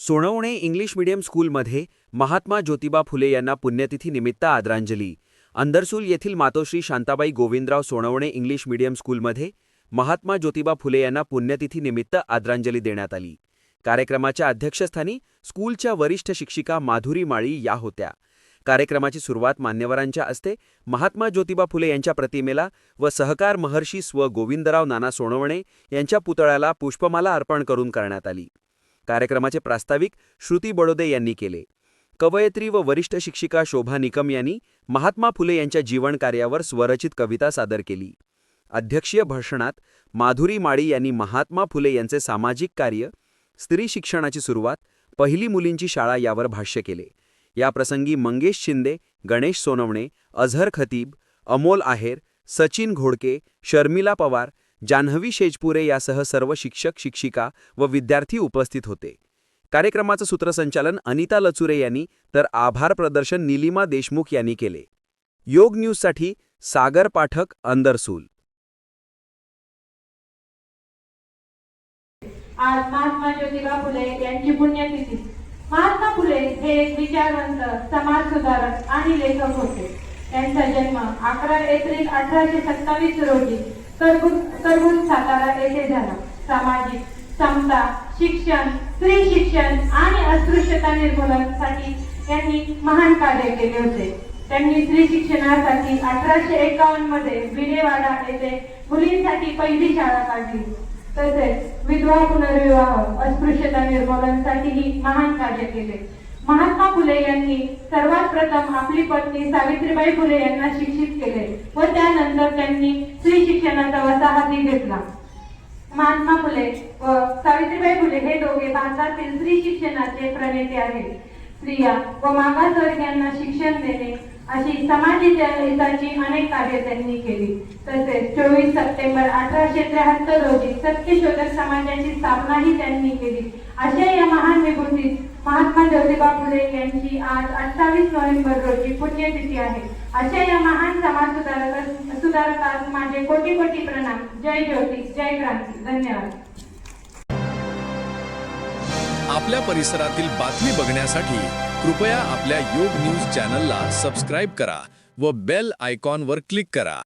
Sonawane English medium स्कूलमध्ये महात्मा ज्योतिबा फुले यांना पुण्यतिथी निमित्त आदरांजली. अंदरसूल येथील मातोश्री शांताबाई गोविंदराव सोनवणे इंग्लिश मीडियम स्कूलमध्ये महात्मा ज्योतिबा फुले यांना पुण्यतिथी निमित्त आदरांजली देण्यात आली. कार्यक्रमाच्या अध्यक्षस्थानी स्कूलच्या वरिष्ठ शिक्षिका माधुरी माळी या होत्या. कार्यक्रमाची सुरुवात मान्यवरांच्या हस्ते महात्मा ज्योतिबा फुले यांच्या प्रतिमेला व सहकार महर्षी स्व गोविंदराव नाना सोनवणे यांच्या पुतळ्याला पुष्पमाला अर्पण करून करण्यात आली. कार्यक्रमाचे प्रास्ताविक श्रुती बडोदे यांनी केले. कवयित्री व वरिष्ठ शिक्षिका शोभा निकम यांनी महात्मा फुले यांच्या जीवन कार्यावर स्वरचित कविता सादर केली. अध्यक्षीय भाषणात माधुरी माळी यांनी महात्मा फुले यांचे सामाजिक कार्य स्त्री शिक्षणाची सुरुवात पहिली मुलींची शाळा यावर भाष्य केले. याप्रसंगी मंगेश शिंदे गणेश सोनवणे अझहर खतीब अमोल आहेर सचिन घोडके शर्मिला पवार जान्हवी शेजपुरे यासह सर्व शिक्षक शिक्षिका व विद्यार्थी उपस्थित होते. कार्यक्रमाचं सूत्रसंचालन अनिता लचुरे यांनी तर आभार प्रदर्शन निलिमा देशमुख यांनी केले. योग न्यूजसाठी सागर पाठक अंदरसूल. आज महात्मा ज्योतिबा फुले यांची पुण्यतिथी. महात्मा फुले हे एक विचारवंत समाज सुधारक आणि लेखक होते. त्यांचा जन्म अकरा एप्रिल अठराशे सत्तावीस रोजी करगुण करगुण सातारा येथे झाला. सामाजिक समता शिक्षण स्त्री शिक्षण आणि अस्पृश्यता निर्मूलनासाठी यांनी महान कार्य केले होते. त्यांनी स्त्री शिक्षणासाठी अठराशे एकावन्नमध्ये विनेवाडा येथे मुलींसाठी पहिली शाळा काढली. तसेच विधवा पुनर्विवाह अस्पृश्यता निर्मूलनासाठीही महान कार्य केले. महात्मा फुले यांनी सर्वात प्रथम आपली पत्नी सावित्रीबाई फुले यांना शिक्षित केले व त्यानंतर त्यांनी स्त्री शिक्षणाचा वसाहती घेतला. महात्मा फुले व सावित्रीबाई फुले हे दोघे भारतातील स्त्री शिक्षणाचे प्रणेते आहेत. स्त्रिया व मागासवर्गीयांना शिक्षण देणे अशी समाज हिताची अनेक कार्य त्यांनी केली. तसेच चोवीस सप्टेंबर अठराशे त्र्याहत्तर रोजी सत्यशोधक समाजाची स्थापनाही त्यांनी केली. अशा या महान विभूती महात्मा ज्योतिबा फुले यांची आज अठ्ठावीस नोव्हेंबर रोजी पुण्यतिथी आहे. अशा या महान समाज सुधारक सुधारकास माझे कोटी कोटी प्रणाम. जय ज्योती जय क्रांती. धन्यवाद. आपल्या परिसरातील बातमी बघण्यासाठी कृपया आपल्या योग न्यूज चॅनलला सबस्क्राईब करा व बेल आयकॉनवर क्लिक करा.